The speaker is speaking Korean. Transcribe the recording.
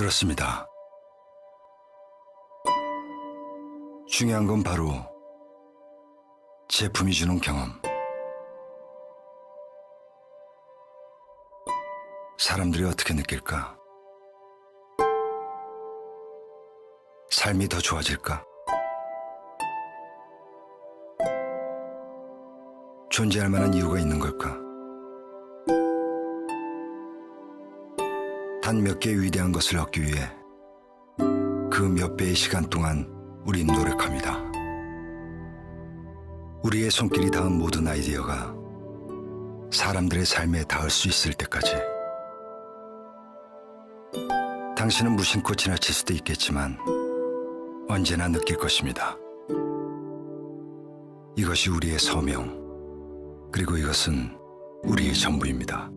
그렇습니다. 중요한 건 바로 제품이 주는 경험. 사람들이 어떻게 느낄까? 삶이 더 좋아질까? 존재할 만한 이유가 있는 걸까? 단 몇 개의 위대한 것을 얻기 위해 그 몇 배의 시간 동안 우린 노력합니다. 우리의 손길이 닿은 모든 아이디어가 사람들의 삶에 닿을 수 있을 때까지 당신은 무심코 지나칠 수도 있겠지만 언제나 느낄 것입니다. 이것이 우리의 서명, 그리고 이것은 우리의 전부입니다.